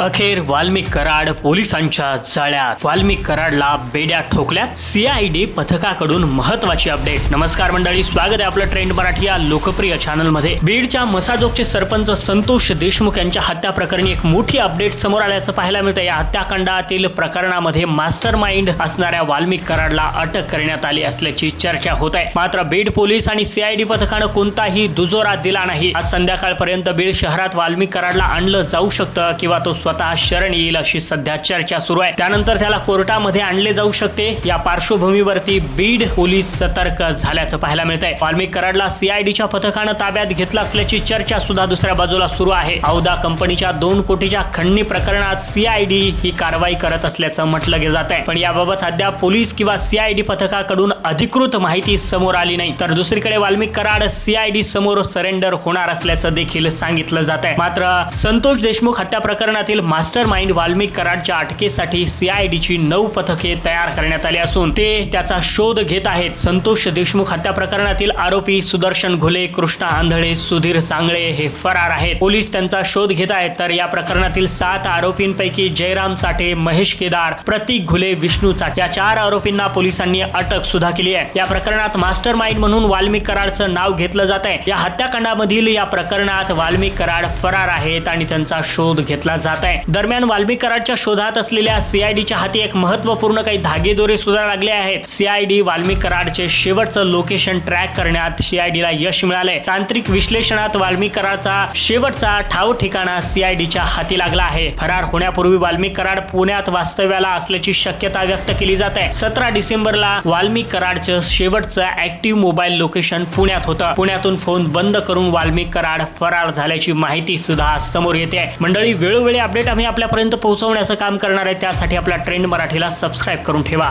अखेर वाल्मिक कराड पोलिसांच्या जाळ्यात. वाल्मिक कराडला बेड्या ठोकल्यात. सीआयडी पथकाकडून महत्वाची अपडेट नमस्कार मंडळी स्वागत आहे आपलं ट्रेंड मराठी या लोकप्रिय चॅनलमध्ये बीडच्या मसाजोगचे सरपंच संतोष देशमुख यांच्या हत्या प्रकरणी एक मोठी अपडेट समोर आल्याचं पाहायला मिळतं या हत्याकांडातील प्रकरणामध्ये मास्टर माइंड असणाऱ्या वाल्मिक कराडला अटक करण्यात आली असल्याची चर्चा होत आहे मात्र बीड पोलीस आणि सीआयडी पथकानं कोणताही दुजोरा दिला नाही. आज संध्याकाळपर्यंत बीड शहरात वाल्मिक कराडला आणलं जाऊ शकतं किंवा तो स्वतः शरण येईल अशी सध्या चर्चा सुरू आहे. त्यानंतर त्याला कोर्टामध्ये आणले जाऊ शकते. या पार्श्वभूमीवरती बीड पोलीस सतर्क झाल्याचं पाहायला मिळत आहे वाल्मिक कराडला सीआयडीच्या पथकानं ताब्यात घेतलं असल्याची चर्चा सुद्धा दुसऱ्या बाजूला सुरू आहे. औदा कंपनीच्या दोन कोटीच्या खंडणी प्रकरणात सीआयडी ही कारवाई करत असल्याचं म्हटलं जात आहे पण याबाबत अद्याप पोलीस किंवा सीआयडी पथकाकडून अधिकृत माहिती समोर आली नाही. तर दुसरीकडे वाल्मिक कराड सीआयडी समोर सरेंडर होणार असल्याचं देखील सांगितलं जात आहे मात्र संतोष देशमुख हत्या प्रकरणातील मास्टर माइंड वाल्मिक कराडच्या अटकेसाठी सीआयडीची नऊ पथके तयार करण्यात आली असून ते त्याचा शोध घेत आहेत. संतोष देशमुख हत्या प्रकरणातील आरोपी सुदर्शन घुले कृष्णा आंधळे सुधीर सांगळे हे फरार आहेत. पोलीस त्यांचा शोध घेत आहेत. तर या प्रकरणातील सात आरोपींपैकी जयराम चाटे महेश केदार प्रतीक घुले विष्णू चाटे या चार आरोपींना पोलिसांनी अटक सुद्धा केली आहे. या प्रकरणात मास्टर माइंड म्हणून वाल्मिक कराडचं नाव घेतलं जात आहे. या हत्याकांडामधील या प्रकरणात वाल्मिक कराड फरार आहेत आणि त्यांचा शोध घेतला जात आहे. दरम्यान वाल्मिक कराडच्या शोधात असलेल्या सीआयडीच्या हाती एक महत्त्वपूर्ण काही धागेदोरे सुद्धा लागले आहेत. सीआयडी वाल्मिक कराडचे शेवटचं लोकेशन ट्रॅक करण्यात सीआयडीला यश मिळालंय. तांत्रिक विश्लेषणात वाल्मिक कराडचा शेवटचा ठाव ठिकाणा सीआयडीच्या हाती लागला आहे. फरार होण्यापूर्वी वाल्मिक कराड पुण्यात वास्तव्याला असल्याची शक्यता व्यक्त केली जात आहे. सतरा डिसेंबरला वाल्मिक कराडचं शेवटचं ऍक्टिव्ह मोबाईल लोकेशन पुण्यात होतं. पुण्यातून फोन बंद करून वाल्मिक कराड फरार झाल्याची माहिती सुद्धा समोर येते मंडळी वेळोवेळी अपडेट आम्ही आपल्यापर्यंत पोहोचवण्याचं काम करणार आहे त्यासाठी आपला ट्रेंड मराठीला सबस्क्राईब करून ठेवा.